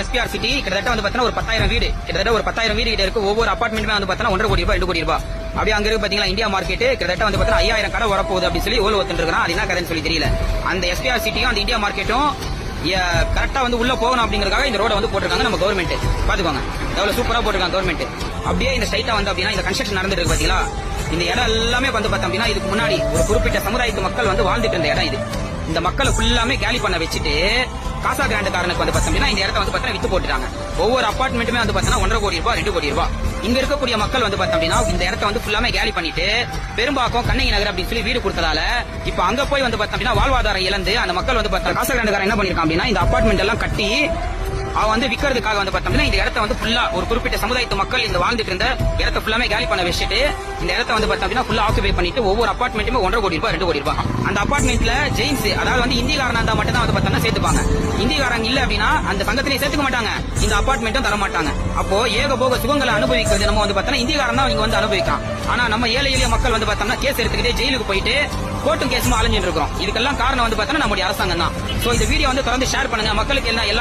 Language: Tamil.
எஸ்பிஆர் சிட்டி கிட்டத்தட்ட வந்து பார்த்தீங்கன்னா ஒரு பத்தாயிரம் வீடு. கிட்டத்தட்ட ஒரு பத்தாயிரம் வீடு கிட்ட இருக்கு. ஒவ்வொரு அபார்ட்மெண்ட்டுமே வந்து பார்த்தீங்கன்னா ஒன்றரை கோடி ரூபாய் ரெண்டு கோடி ரூபாய். அப்படியே அங்க இருக்கு பாத்தீங்களா இந்தியா மார்க்கெட் கிட்டத்தட்ட வந்து பார்த்தீங்கன்னா ஐயாயிரம் கடை வரப்போகுது அப்படின்னு சொல்லி ஓல் ஒத்துட்டு இருக்கான் அது என்ன கதைன்னு சொல்லி தெரியல. அந்த எஸ்பிஆர் சிட்டியும் அந்த இந்தியா மார்க்கெட்டும் கரெக்டா வந்து உள்ள போகணும் அப்படிங்கறதுக்காக இந்த ரோட வந்து போட்டிருக்காங்க நம்ம கவர்மெண்ட் பாத்துக்கோங்க. எவ்வளவு சூப்பரா போட்டிருக்காங்க கவர்மெண்ட் அப்படியே இந்த ஸ்ட்ரைட்டா வந்து அப்படின்னா இந்த கன்ஸ்ட்ரக்ஷன் நடந்துட்டு இருக்கு பாத்தீங்களா? இந்த இடம் எல்லாமே வந்து பார்த்தோம் அப்படின்னா இதுக்கு முன்னாடி ஒரு குறிப்பிட்ட சமுதாயத்து மக்கள் வந்து வாழ்ந்துட்டு இருந்த இடம் இது. இந்த மக்களை ஃபுல்லாமே கேலி பண்ண வச்சுட்டு காசா கிராண்டுக்காரனுக்கு வந்து பார்த்தோம் அப்படின்னா இந்த இடத்த வந்து பார்த்தீங்கன்னா வித்து போட்டுட்டாங்க. ஒவ்வொரு அபார்ட்மெண்ட்டுமே வந்து பார்த்தா ஒன்றரை கோடி ரூபாய் ரெண்டு கோடி ரூபாய். இங்க இருக்கக்கூடிய மக்கள் வந்து பார்த்தோம் அப்படின்னா இந்த இடத்த வந்து ஃபுல்லாமே கேலி பண்ணிட்டு பெரும்பாக்கம் கண்ணகி நகர் அப்படின்னு சொல்லி வீடு கொடுத்ததால இப்ப அங்க போய் வந்து பார்த்தோம் அப்படின்னா வாழ்வாதாரம் இழந்து அந்த மக்கள் வந்து பார்த்தா காசா கிராண்டுக்காரன் என்ன பண்ணிருக்கான் அப்படின்னா இந்த அப்பார்ட்மெண்ட் எல்லாம் கட்டி அவன் வந்து விக்கிறதுக்காக வந்து பார்த்தோம்னா இந்த இடத்த வந்து ஃபுல்லா ஒரு குறிப்பிட்ட சமுதாயத்து மக்கள் இந்த வாழ்ந்துட்டு இருந்த இடத்த ஃபுல்லாமே காலி பண்ண வச்சுட்டு இந்த இடத்த வந்து பார்த்தோம்னா ஃபுல்லா ஆக்குபை பண்ணிட்டு ஒவ்வொரு அபார்ட்மெண்ட்டுமே ஒன்றரை கோடி ரூபாய் ரெண்டு கோடி ரூபாய். அந்த அப்பார்ட்மெண்ட்ல ஜெயின்ஸ் அதாவது வந்து இந்திகாரனா இருந்தா மட்டும் தான் வந்து பார்த்தோம்னா சேர்த்துப்பாங்க. இந்திகாரங்க இல்ல அப்படின்னா அந்த சங்கத்திலே சேர்த்துக்க மாட்டாங்க. இந்த அப்பார்ட்மெண்ட்டும் தர மாட்டாங்க. அப்போ ஏக போக சுகங்களை அனுபவிக்கிறது நம்ம வந்து பார்த்தோம்னா இந்திகாரன் தான் இங்க வந்து அனுபவிக்கலாம் ஆனா நம்ம ஏழை எளிய மக்கள் வந்து பார்த்தோம்னா கேஸ் எடுத்துக்கிட்டே ஜெயிலுக்கு போயிட்டு கோர்ட்டும் கேஸும் அலைஞ்சிட்டு இருக்கிறோம். இதுக்கெல்லாம் காரணம் வந்து பார்த்தோம்னா நம்முடைய அரசாங்கம் தான். சோ இந்த வீடியோ வந்து தொடர்ந்து ஷேர் பண்ணுங்க. மக்களுக்கு எல்லாம் எல்லா